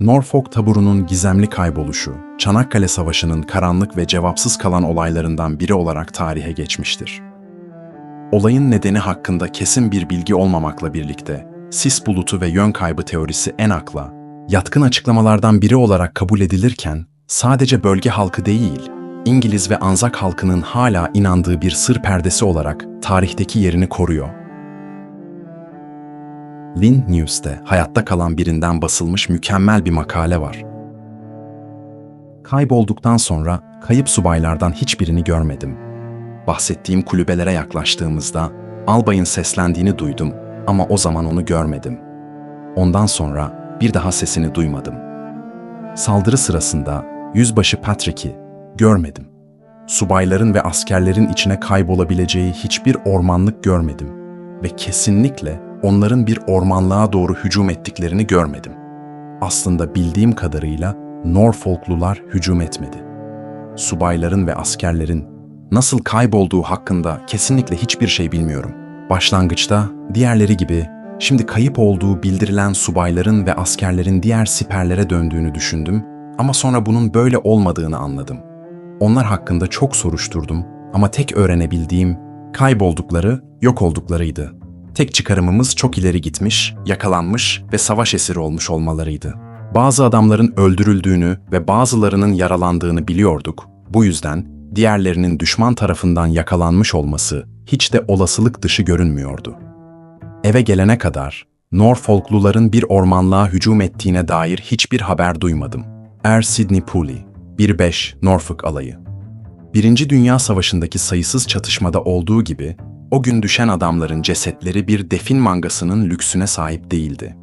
Norfolk taburunun gizemli kayboluşu, Çanakkale Savaşı'nın karanlık ve cevapsız kalan olaylarından biri olarak tarihe geçmiştir. Olayın nedeni hakkında kesin bir bilgi olmamakla birlikte, sis bulutu ve yön kaybı teorisi en akla, yatkın açıklamalardan biri olarak kabul edilirken, sadece bölge halkı değil, İngiliz ve Anzak halkının hala inandığı bir sır perdesi olarak tarihteki yerini koruyor. Lin News'te hayatta kalan birinden basılmış mükemmel bir makale var. Kaybolduktan sonra kayıp subaylardan hiçbirini görmedim. Bahsettiğim kulübelere yaklaştığımızda albayın seslendiğini duydum ama o zaman onu görmedim. Ondan sonra bir daha sesini duymadım. Saldırı sırasında yüzbaşı Patrick'i görmedim. Subayların ve askerlerin içine kaybolabileceği hiçbir ormanlık görmedim ve kesinlikle onların bir ormanlığa doğru hücum ettiklerini görmedim. Aslında bildiğim kadarıyla Norfolklular hücum etmedi. Subayların ve askerlerin nasıl kaybolduğu hakkında kesinlikle hiçbir şey bilmiyorum. Başlangıçta diğerleri gibi şimdi kayıp olduğu bildirilen subayların ve askerlerin diğer siperlere döndüğünü düşündüm ama sonra bunun böyle olmadığını anladım. Onlar hakkında çok soruşturdum ama tek öğrenebildiğim kayboldukları, yok olduklarıydı. Tek çıkarımımız çok ileri gitmiş, yakalanmış ve savaş esiri olmuş olmalarıydı. Bazı adamların öldürüldüğünü ve bazılarının yaralandığını biliyorduk. Bu yüzden diğerlerinin düşman tarafından yakalanmış olması hiç de olasılık dışı görünmüyordu. Eve gelene kadar Norfolkluların bir ormanlığa hücum ettiğine dair hiçbir haber duymadım. Er Sidney Pooley, 1-5 Norfolk alayı. Birinci Dünya Savaşı'ndaki sayısız çatışmada olduğu gibi, o gün düşen adamların cesetleri bir defin mangasının lüksüne sahip değildi.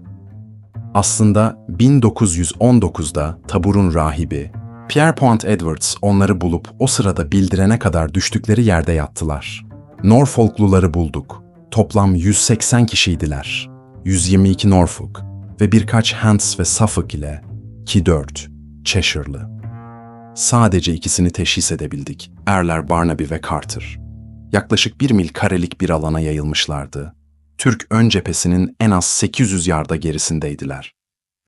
Aslında 1919'da taburun rahibi, Pierpont Edwards onları bulup o sırada bildirene kadar düştükleri yerde yattılar. Norfolkluları bulduk. Toplam 180 kişiydiler. 122 Norfolk ve birkaç Hants ve Suffolk ile ki 4 Cheshire'lı. Sadece ikisini teşhis edebildik. Erler Barnaby ve Carter. Yaklaşık bir mil karelik bir alana yayılmışlardı. Türk ön cephesinin en az 800 yarda gerisindeydiler.